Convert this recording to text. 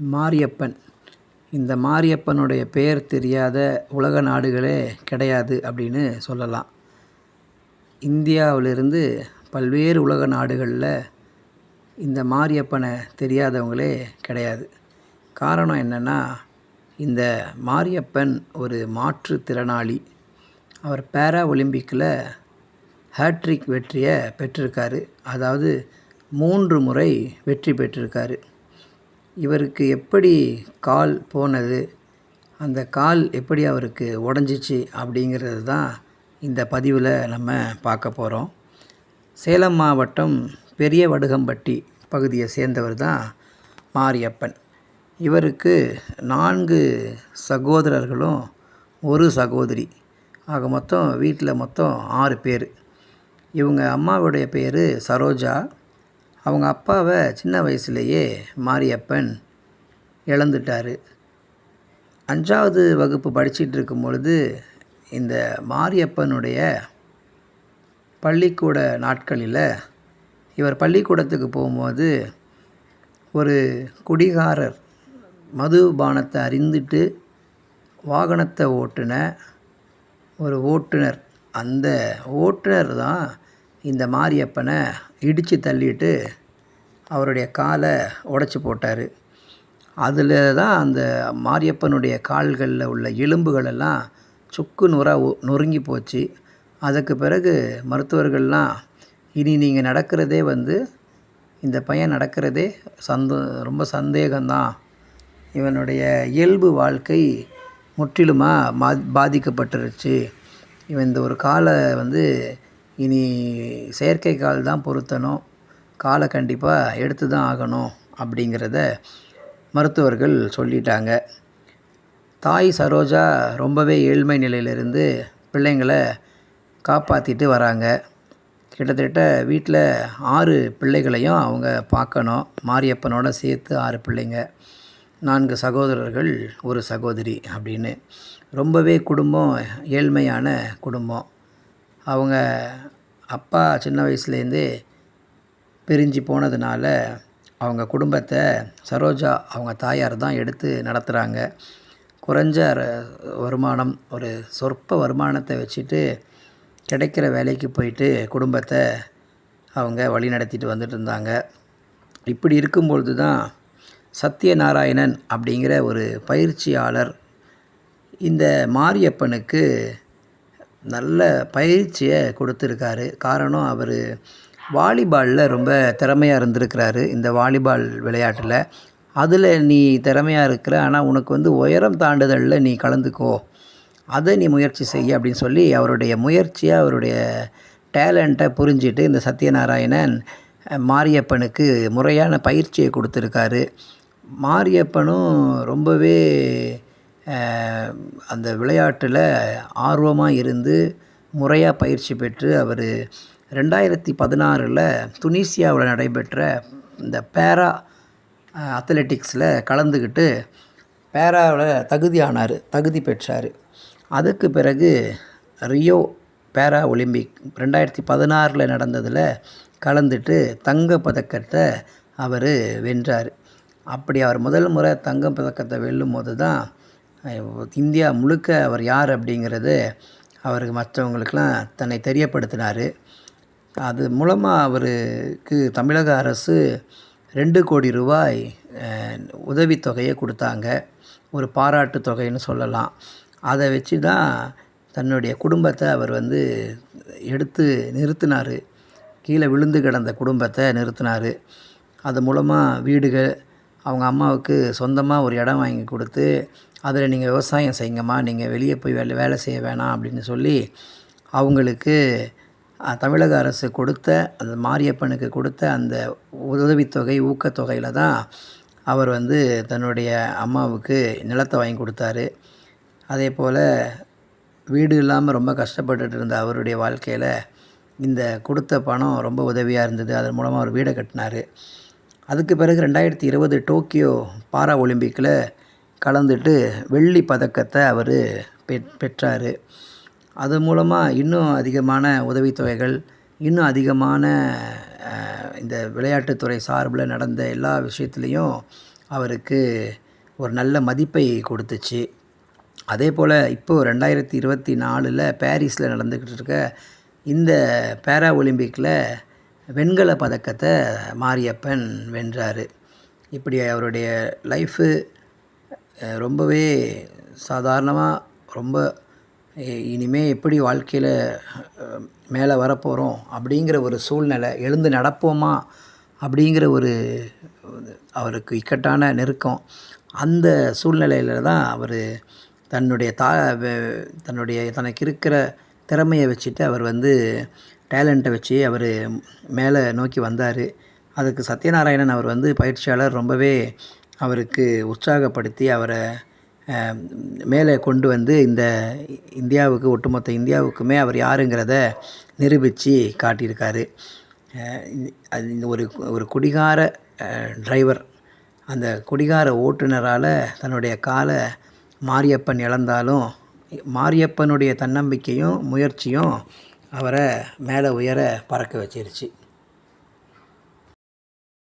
மாரியப்பன். இந்த மாரியப்பனுடைய பெயர் தெரியாத உலக நாடுகளே கிடையாது அப்படின்னு சொல்லலாம். இந்தியாவிலிருந்து பல்வேறு உலக நாடுகளில் இந்த மாரியப்பனை தெரியாதவங்களே கிடையாது. காரணம் என்னென்னா இந்த மாரியப்பன் ஒரு மாற்றுத்திறனாளி அவர் பேரா ஒலிம்பிக்கில் ஹேட்ரிக் வெற்றியை பெற்றிருக்காரு. அதாவது மூன்று முறை வெற்றி பெற்றிருக்காரு. இவருக்கு எப்படி கால் போனது அந்த கால் எப்படி அவருக்கு உடஞ்சிச்சு அப்படிங்கிறது தான் இந்த பதிவில் நம்ம பார்க்க போகிறோம் சேலம் மாவட்டம் பெரிய வடுகம்பட்டி பகுதியை சேர்ந்தவர் தான் மாரியப்பன். இவருக்கு நான்கு சகோதரர்களும் ஒரு சகோதரி. ஆக மொத்தம் வீட்டில் மொத்தம் ஆறு பேர். இவங்க அம்மாவுடைய பேர் சரோஜா. அவங்க அப்பாவை சின்ன வயசுலேயே மாரியப்பன் இழந்துட்டார். அஞ்சாவது வகுப்பு படிச்சிட்டு இருக்கும் பொழுது இந்த மாரியப்பனுடைய பள்ளிக்கூட நாட்களில் இவர் பள்ளிக்கூடத்துக்கு போகும்போது ஒரு குடிகாரர் மதுபானத்தை அறிந்துட்டு வாகனத்தை ஓட்டுன ஒரு ஓட்டுநர். அந்த ஓட்டுநர் தான் இந்த மாரியப்பனை இடித்து தள்ளிட்டு அவருடைய காலை உடச்சி போட்டார். அதில் தான் அந்த மாரியப்பனுடைய கால்களில் உள்ள எலும்புகளெல்லாம் சுக்கு நுற நொறுங்கி போச்சு. அதுக்கு பிறகு மருத்துவர்கள்லாம் இனி நீங்கள் நடக்கிறதே வந்து இந்த பையன் நடக்கிறதே சந்தோ ரொம்ப சந்தேகம்தான் இவனுடைய இயல்பு வாழ்க்கை முற்றிலுமாக மா பாதிக்கப்பட்டுருச்சு. இவன் இந்த ஒரு காலை வந்து இனி செயற்கை கால் தான் பொருத்தணும். காலை கண்டிப்பாக எடுத்து தான் ஆகணும் அப்படிங்கிறத மருத்துவர்கள் சொல்லிட்டாங்க. தாய் சரோஜா ரொம்பவே ஏழ்மை நிலையிலிருந்து பிள்ளைங்களை காப்பாற்றிட்டு வராங்க. கிட்டத்தட்ட வீட்டில் ஆறு பிள்ளைகளையும் அவங்க பார்க்கணும். மாரியப்பனோட சேர்த்து ஆறு பிள்ளைங்க. நான்கு சகோதரர்கள் ஒரு சகோதரி அப்படின்னு. ரொம்பவே குடும்பம் ஏழ்மையான குடும்பம். அவங்க அப்பா சின்ன வயசுலேருந்தே பிரிஞ்சு போனதுனால அவங்க குடும்பத்தை சரோஜா அவங்க தாயார் தான் எடுத்து நடத்துகிறாங்க குறைஞ்ச வருமானம் ஒரு சொற்ப வருமானத்தை வச்சுட்டு கிடைக்கிற வேலைக்கு போயிட்டு குடும்பத்தை அவங்க வழி நடத்திட்டு வந்துட்டு இருந்தாங்க. இப்படி இருக்கும்பொழுது தான் சத்யநாராயணன் அப்படிங்கிற ஒரு பயிற்சியாளர் இந்த மாரியப்பனுக்கு நல்ல பயிற்சியை கொடுத்துருக்காரு. காரணம் அவர் வாலிபாலில் ரொம்ப திறமையாக இருந்திருக்கிறாரு இந்த வாலிபால் விளையாட்டில். அதில் நீ திறமையாக இருக்கிற ஆனால் உனக்கு வந்து உயரம் தாண்டுதலில் நீ கலந்துக்கோ. அதை நீ முயற்சி செய்ய அப்படின்னு சொல்லி அவருடைய முயற்சியை அவருடைய டேலண்ட்டை புரிஞ்சிட்டு இந்த சத்யநாராயணன் மாரியப்பனுக்கு முறையான பயிற்சியை கொடுத்துருக்காரு. மாரியப்பனும் ரொம்பவே அந்த விளையாட்டில் ஆர்வமாக இருந்து முறையாக பயிற்சி பெற்று அவர் ரெண்டாயிரத்தி பதினாறில் துனிசியாவில் நடைபெற்ற இந்த பேரா அத்லெட்டிக்ஸில் கலந்துக்கிட்டு பேராவில் தகுதியானார் தகுதி பெற்றார். அதுக்கு பிறகு ரியோ பேரா ஒலிம்பிக் ரெண்டாயிரத்தி பதினாறில் நடந்ததில் கலந்துட்டு தங்க பதக்கத்தை அவர் வென்றார். அப்படி அவர் முதல் முறை தங்க பதக்கத்தை வெல்லும் போது தான் இந்தியா முழுக்க அவர் யார் அப்படிங்கிறது அவருக்கு மற்றவங்களுக்கெலாம் தன்னை தெரியப்படுத்தினார். அது மூலமாக அவருக்கு தமிழக அரசு ரெண்டு கோடி ரூபாய் உதவித்தொகையை கொடுத்தாங்க. ஒரு பாராட்டு தொகைன்னு சொல்லலாம். அதை வச்சு தான் தன்னுடைய குடும்பத்தை அவர் வந்து எடுத்து நிறுத்தினார். கீழே விழுந்து கிடந்த குடும்பத்தை நிறுத்தினார். அது மூலமாக வீடுகள் அவங்க அம்மாவுக்கு சொந்தமாக ஒரு இடம் வாங்கி கொடுத்து அதில் நீங்கள் விவசாயம் செய்யுங்கம்மா நீங்கள் வெளியே போய் வேலை வேலை செய்ய வேணாம் அப்படின்னு சொல்லி அவங்களுக்கு தமிழக அரசு கொடுத்த அந்த மாரியப்பனுக்கு கொடுத்த அந்த உதவித்தொகை ஊக்கத்தொகையில் தான் அவர் வந்து தன்னுடைய அம்மாவுக்கு நிலத்தை வாங்கி கொடுத்தாரு. அதே போல் வீடு இல்லாமல் ரொம்ப கஷ்டப்பட்டுட்டு இருந்த அவருடைய வாழ்க்கையில் இந்த கொடுத்த பணம் ரொம்ப உதவியாக இருந்தது. அதன் மூலமாக அவர் வீடை கட்டினார். அதுக்கு பிறகு ரெண்டாயிரத்தி இருபது டோக்கியோ பாரா ஒலிம்பிக்கில் கலந்துட்டு வெள்ளி பதக்கத்தை அவர் பெ பெற்றார். அது மூலமாக இன்னும் அதிகமான உதவித்தொகைகள் இன்னும் அதிகமான இந்த விளையாட்டுத்துறை சார்பில் நடந்த எல்லா விஷயத்துலேயும் அவருக்கு ஒரு நல்ல மதிப்பை கொடுத்துச்சு. அதே போல் இப்போது ரெண்டாயிரத்தி இருபத்தி நாலில் பாரிஸில் நடந்துக்கிட்டு இருக்க இந்த பேரா ஒலிம்பிக்கில் வெண்கல பதக்கத்தை மாரியப்பன் வென்றார். இப்படி அவருடைய லைஃபு ரொம்பவே சாதாரணமாக ரொம்ப இனிமேல் இனிமே எப்படி வாழ்க்கையில் மேலே வரப்போகிறோம் அப்படிங்கிற ஒரு சூழ்நிலை எழுந்து நடப்போமா அப்படிங்கிற ஒரு அவருக்கு இக்கட்டான நெருக்கம். அந்த சூழ்நிலையில் தான் அவர் தன்னுடைய தா தன்னுடைய தனக்கு இருக்கிற திறமையை வச்சுட்டு அவர் வந்து டேலண்ட்டை வச்சு அவர் மேலே நோக்கி வந்தார். அதுக்கு சத்யநாராயணன் அவர் வந்து பயிற்சியாளர். ரொம்பவே அவருக்கு உற்சாகப்படுத்தி அவரை மேலே கொண்டு வந்து இந்த இந்தியாவுக்கு ஒட்டுமொத்த இந்தியாவுக்குமே அவர் யாருங்கிறத நிரூபித்து காட்டியிருக்காரு. அது இந்த ஒரு ஒரு குடிகார டிரைவர். அந்த குடிகார ஓட்டுநரால் தன்னுடைய காலை மாரியப்பன் இழந்தாலும் மாரியப்பனுடைய தன்னம்பிக்கையும் முயற்சியும் அவரை மேலே உயர பறக்க வச்சிருச்சு.